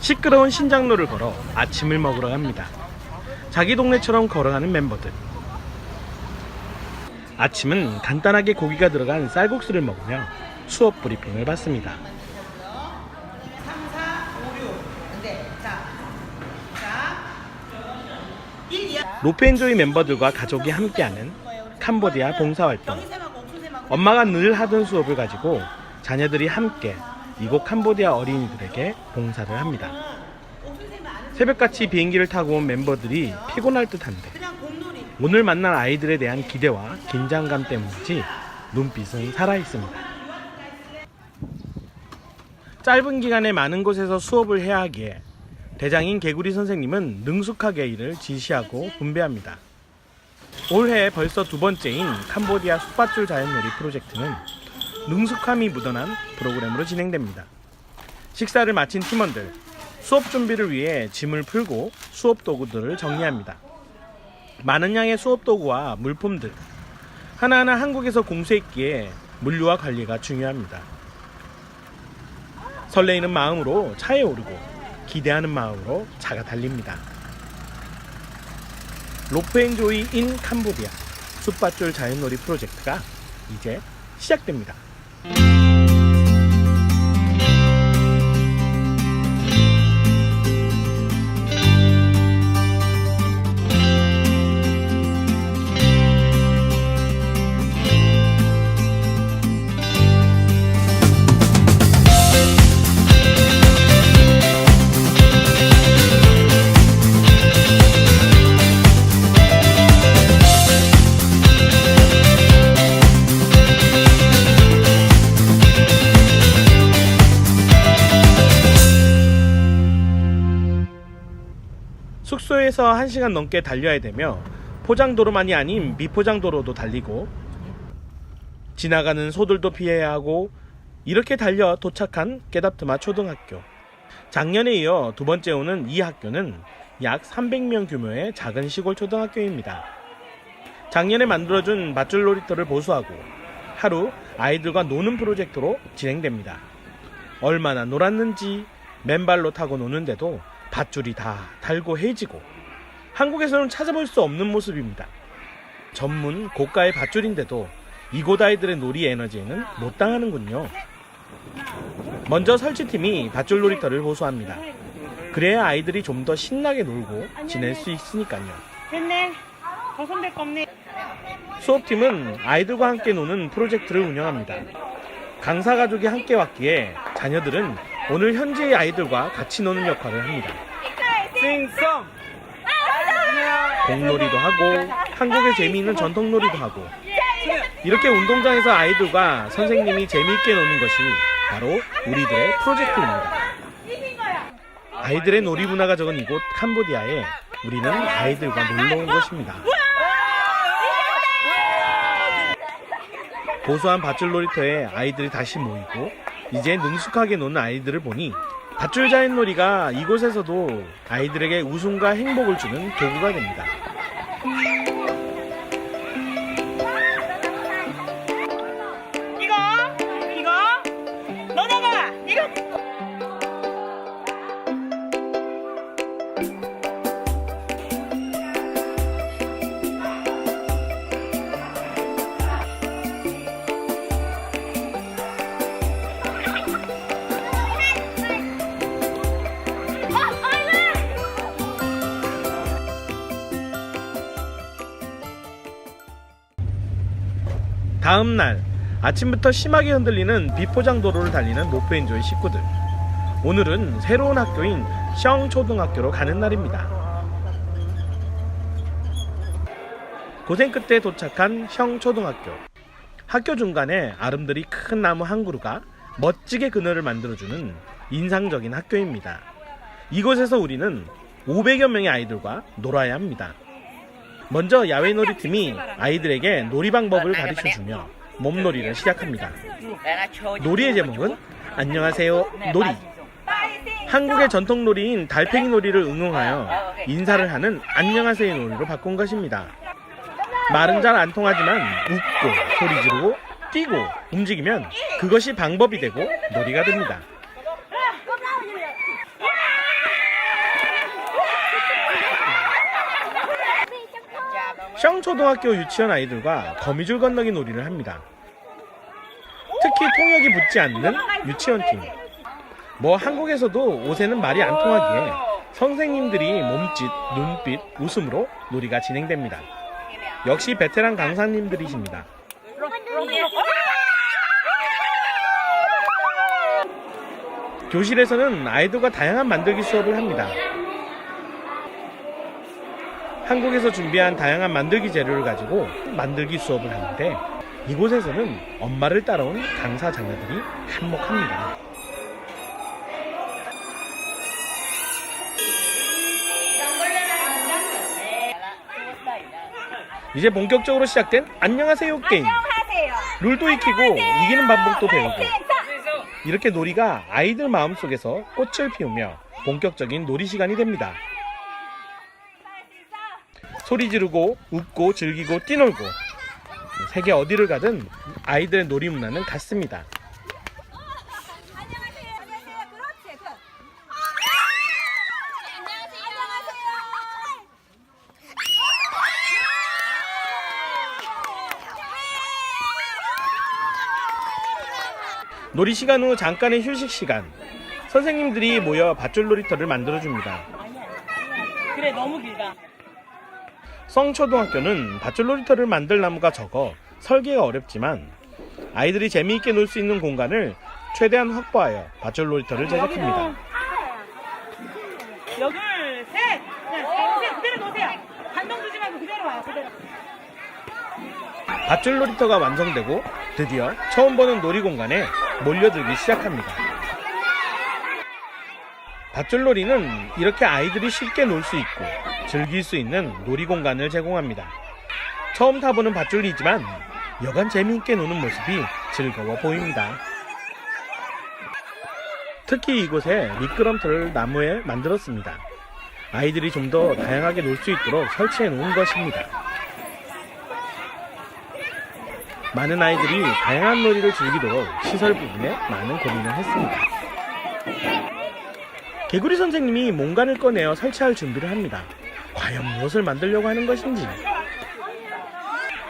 시끄러운 신장로를 걸어 아침을 먹으러 갑니다. 자기 동네처럼 걸어가는 멤버들. 아침은 간단하게 고기가 들어간 쌀국수를 먹으며 수업 브리핑을 받습니다. 로페인조이 멤버들과 가족이 함께하는 캄보디아 봉사활동. 엄마가 늘 하던 수업을 가지고 자녀들이 함께 이곳 캄보디아 어린이들에게 봉사를 합니다. 새벽같이 비행기를 타고 온 멤버들이 피곤할 듯한데 오늘 만날 아이들에 대한 기대와 긴장감 때문인지 눈빛은 살아있습니다. 짧은 기간에 많은 곳에서 수업을 해야 하기에 대장인 개구리 선생님은 능숙하게 일을 지시하고 분배합니다. 올해 벌써 두 번째인 캄보디아 숲밧줄 자연놀이 프로젝트는 능숙함이 묻어난 프로그램으로 진행됩니다. 식사를 마친 팀원들, 수업 준비를 위해 짐을 풀고 수업 도구들을 정리합니다. 많은 양의 수업 도구와 물품들, 하나하나 한국에서 공수했기에 물류와 관리가 중요합니다. 설레이는 마음으로 차에 오르고 기대하는 마음으로 차가 달립니다. 로프앤조이 인 캄보디아 숲밧줄 자연놀이 프로젝트가 이제 시작됩니다. Thank you. 숙소에서 1시간 넘게 달려야 되며 포장도로만이 아닌 미포장도로도 달리고 지나가는 소들도 피해야 하고 이렇게 달려 도착한 깨답트마 초등학교 작년에 이어 두 번째 오는 이 학교는 약 300명 규모의 작은 시골 초등학교입니다. 작년에 만들어준 밧줄 놀이터를 보수하고 하루 아이들과 노는 프로젝트로 진행됩니다. 얼마나 놀았는지 맨발로 타고 노는데도 밧줄이 다 달고 해지고 한국에서는 찾아볼 수 없는 모습입니다. 전문 고가의 밧줄인데도 이곳 아이들의 놀이 에너지에는 못 당하는군요. 먼저 설치팀이 밧줄 놀이터를 보수합니다. 그래야 아이들이 좀 더 신나게 놀고 지낼 수 있으니까요. 됐네. 더 손댈 거 없네. 수업팀은 아이들과 함께 노는 프로젝트를 운영합니다. 강사 가족이 함께 왔기에 자녀들은 오늘 현지의 아이들과 같이 노는 역할을 합니다. 싱송. 공놀이도 하고 한국의 재미있는 전통놀이도 하고 이렇게 운동장에서 아이들과 선생님이 재미있게 노는 것이 바로 우리들의 프로젝트입니다. 아이들의 놀이 문화가 적은 이곳 캄보디아에 우리는 아이들과 놀러 온 것입니다. 고소한 밧줄 놀이터에 아이들이 다시 모이고 이제 능숙하게 노는 아이들을 보니 밧줄 자연 놀이가 이곳에서도 아이들에게 웃음과 행복을 주는 도구가 됩니다. 다음 날 아침부터 심하게 흔들리는 비포장 도로를 달리는 로프엔조이 식구들. 오늘은 새로운 학교인 성 초등학교로 가는 날입니다. 고생 끝에 도착한 성 초등학교. 학교 중간에 아름드리 큰 나무 한 그루가 멋지게 그늘을 만들어주는 인상적인 학교입니다. 이곳에서 우리는 500여 명의 아이들과 놀아야 합니다. 먼저 야외 놀이팀이 아이들에게 놀이 방법을 가르쳐 주며 몸놀이를 시작합니다. 놀이의 제목은 안녕하세요 놀이. 한국의 전통 놀이인 달팽이 놀이를 응용하여 인사를 하는 안녕하세요 놀이로 바꾼 것입니다. 말은 잘 안 통하지만 웃고 소리 지르고 뛰고 움직이면 그것이 방법이 되고 놀이가 됩니다. 성 초등학교 유치원 아이들과 거미줄 건너기 놀이를 합니다. 특히 통역이 붙지 않는 유치원 팀. 뭐 한국에서도 옷에는 말이 안 통하기에 선생님들이 몸짓, 눈빛, 웃음으로 놀이가 진행됩니다. 역시 베테랑 강사님들이십니다. 교실에서는 아이들과 다양한 만들기 수업을 합니다. 한국에서 준비한 다양한 만들기 재료를 가지고 만들기 수업을 하는데 이곳에서는 엄마를 따라온 강사 자녀들이 한몫합니다. 이제 본격적으로 시작된 안녕하세요 게임. 룰도 익히고 이기는 방법도 배우고 이렇게 놀이가 아이들 마음속에서 꽃을 피우며 본격적인 놀이 시간이 됩니다. 소리 지르고 웃고 즐기고 뛰놀고 세계 어디를 가든 아이들의 놀이 문화는 같습니다. 그. 놀이 시간 후 잠깐의 휴식 시간. 선생님들이 모여 밧줄 놀이터를 만들어 줍니다. 그래 너무 길다. 성초등학교는 밧줄 놀이터를 만들 나무가 적어 설계가 어렵지만 아이들이 재미있게 놀 수 있는 공간을 최대한 확보하여 밧줄 놀이터를 제작합니다. 여둘 셋. 네, 놓으세요. 그대로 놓으세요. 반동 주지 말고 그대로 와요. 그대로. 밧줄 놀이터가 완성되고 드디어 처음 보는 놀이 공간에 몰려들기 시작합니다. 밧줄 놀이는 이렇게 아이들이 쉽게 놀 수 있고 즐길 수 있는 놀이 공간을 제공합니다. 처음 타보는 밧줄이지만 여간 재미있게 노는 모습이 즐거워 보입니다. 특히 이곳에 미끄럼틀을 나무에 만들었습니다. 아이들이 좀 더 다양하게 놀 수 있도록 설치해 놓은 것입니다. 많은 아이들이 다양한 놀이를 즐기도록 시설 부분에 많은 고민을 했습니다. 개구리 선생님이 몽간을 꺼내어 설치할 준비를 합니다. 과연 무엇을 만들려고 하는 것인지.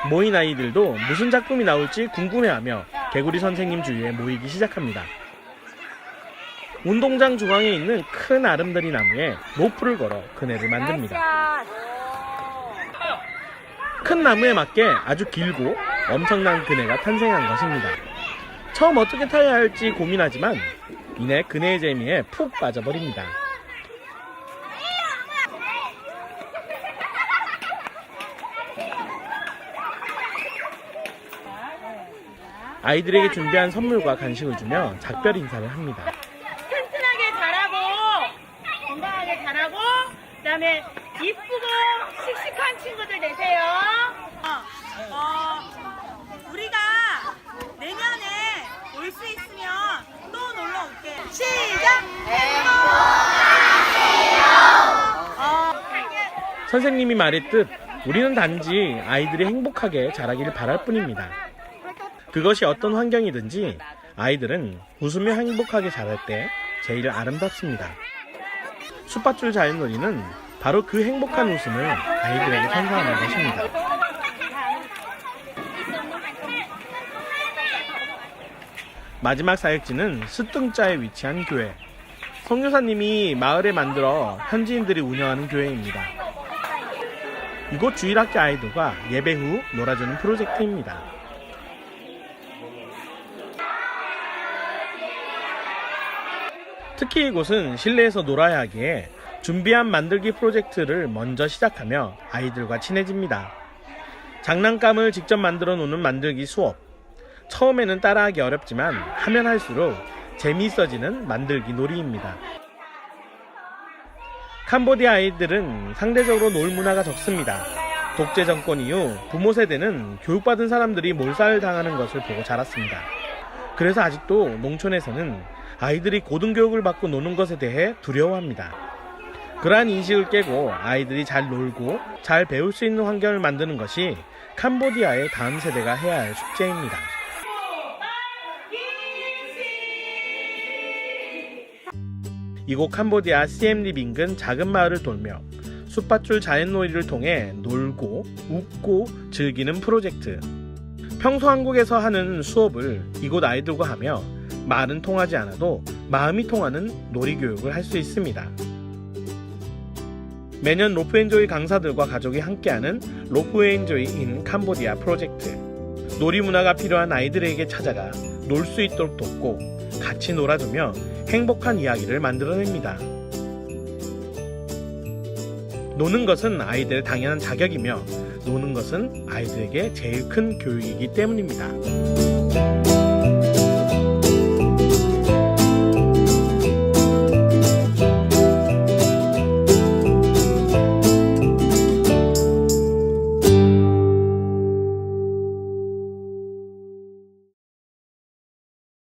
모인 아이들도 무슨 작품이 나올지 궁금해하며 개구리 선생님 주위에 모이기 시작합니다. 운동장 중앙에 있는 큰 아름다리 나무에 로프를 걸어 그네를 만듭니다. 큰 나무에 맞게 아주 길고 엄청난 그네가 탄생한 것입니다. 처음 어떻게 타야 할지 고민하지만 이내 그네의 재미에 푹 빠져버립니다. 아이들에게 준비한 선물과 간식을 주며 작별 인사를 합니다. 튼튼하게 자라고 건강하게 자라고 그다음에 이쁘고 씩씩한 친구들 되세요. 어, 어, 우리가 내년에 올수또 올게. 시작. 어, 선생님이 말했듯 우리는 단지 아이들이 행복하게 자라기를 바랄 뿐입니다. 그것이 어떤 환경이든지 아이들은 웃으며 행복하게 자랄 때 제일 아름답습니다. 숲밭줄 자연놀이는 바로 그 행복한 웃음을 아이들에게 선사하는 것입니다. 마지막 사역지는 스등자에 위치한 교회. 성교사님이 마을에 만들어 현지인들이 운영하는 교회입니다. 이곳 주일학교 아이들과 예배 후 놀아주는 프로젝트입니다. 특히 이곳은 실내에서 놀아야 하기에 준비한 만들기 프로젝트를 먼저 시작하며 아이들과 친해집니다. 장난감을 직접 만들어 노는 만들기 수업. 처음에는 따라하기 어렵지만 하면 할수록 재미있어지는 만들기 놀이입니다. 캄보디아 아이들은 상대적으로 놀 문화가 적습니다. 독재 정권 이후 부모 세대는 교육받은 사람들이 몰살 당하는 것을 보고 자랐습니다. 그래서 아직도 농촌에서는 아이들이 고등교육을 받고 노는 것에 대해 두려워합니다. 그러한 인식을 깨고 아이들이 잘 놀고 잘 배울 수 있는 환경을 만드는 것이 캄보디아의 다음 세대가 해야 할 숙제입니다. 이곳 캄보디아 시엠립 인근 작은 마을을 돌며 숲밭줄 자연놀이를 통해 놀고 웃고 즐기는 프로젝트. 평소 한국에서 하는 수업을 이곳 아이들과 하며 말은 통하지 않아도 마음이 통하는 놀이 교육을 할 수 있습니다. 매년 로프엔조이 강사들과 가족이 함께하는 로프엔조이 인 캄보디아 프로젝트. 놀이 문화가 필요한 아이들에게 찾아가 놀 수 있도록 돕고 같이 놀아주며 행복한 이야기를 만들어냅니다. 노는 것은 아이들의 당연한 자격이며 노는 것은 아이들에게 제일 큰 교육이기 때문입니다.